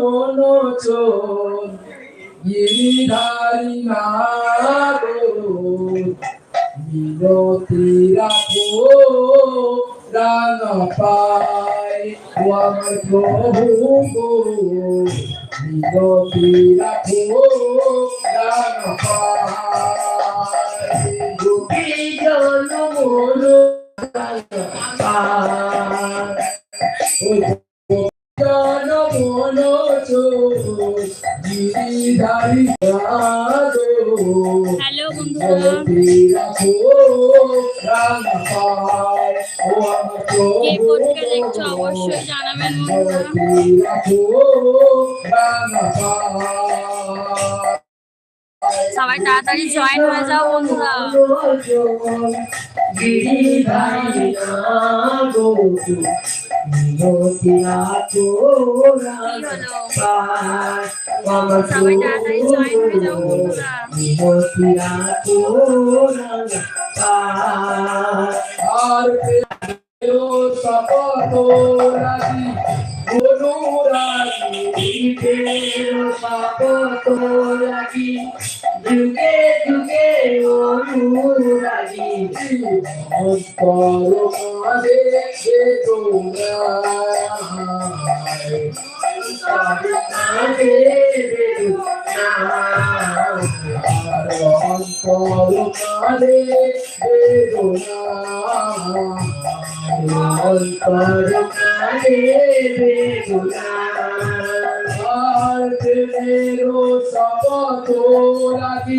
মনোচন গিরিধারী নাগ মিনতি রাখো, প্রাণ পায়। ও আমার প্রভু গো মিনতি রাখো, প্রাণ পায়। গোপী জন মন হ্যালো সবাই তাড়াতাড়ি জয়েন হয়ে যাও বন্ধুরা। কি হলো সবাই তাড়াতাড়ি জয়েন হয়ে যাও বন্ধুরা অনুরাগী যুগে যুগে অনুরাগী। মাঝে সে তোমরা অন্তর বেদনা অন্তর কালে বেদনা আর তেরো শপথ রাখি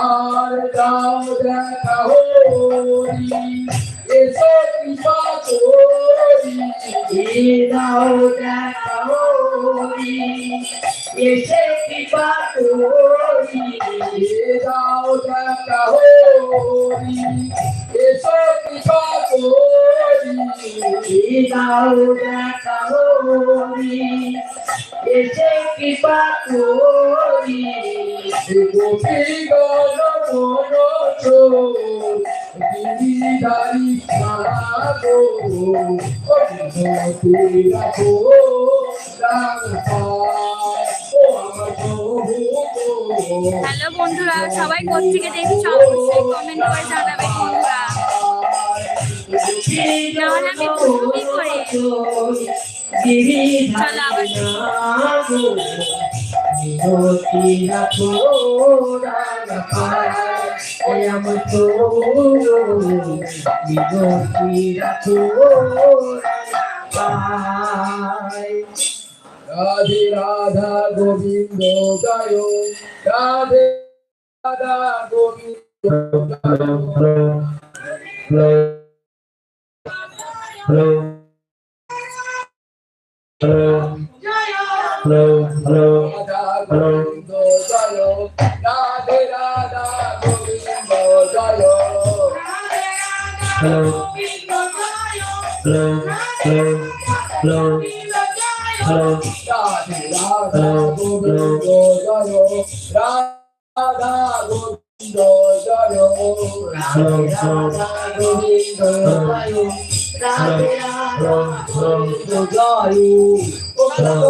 আর দাও দেখা হরি এসো কৃপা করি এ দাও দেখা হরি এসে কৃপা করি এ দাও দেখা হরি এসো কৃপা করি এ দেখা হরি এসে কৃপা করি হ্যালো বন্ধুরা, সবাই কোথেকে দেখছ? অবশ্যই কমেন্ট করে জানাবেন বন্ধুরা। নাহলে আমি বুঝব করে। চলো আবার রাধে রাধা গোবিন্দ জয় রাধে রাধা গোবিন্দ জয় Hello. Hello. Hello. Hello. Govinda জয় রাধে রাধা গোবিন্দ জয় Hello. Hello. Hello. Hello. Hello. Radhe Govinda জয় রাধা গোবিন্দ জয় রাধা গোবিন্দ জয় রাধে রাধা গোবিন্দ জয়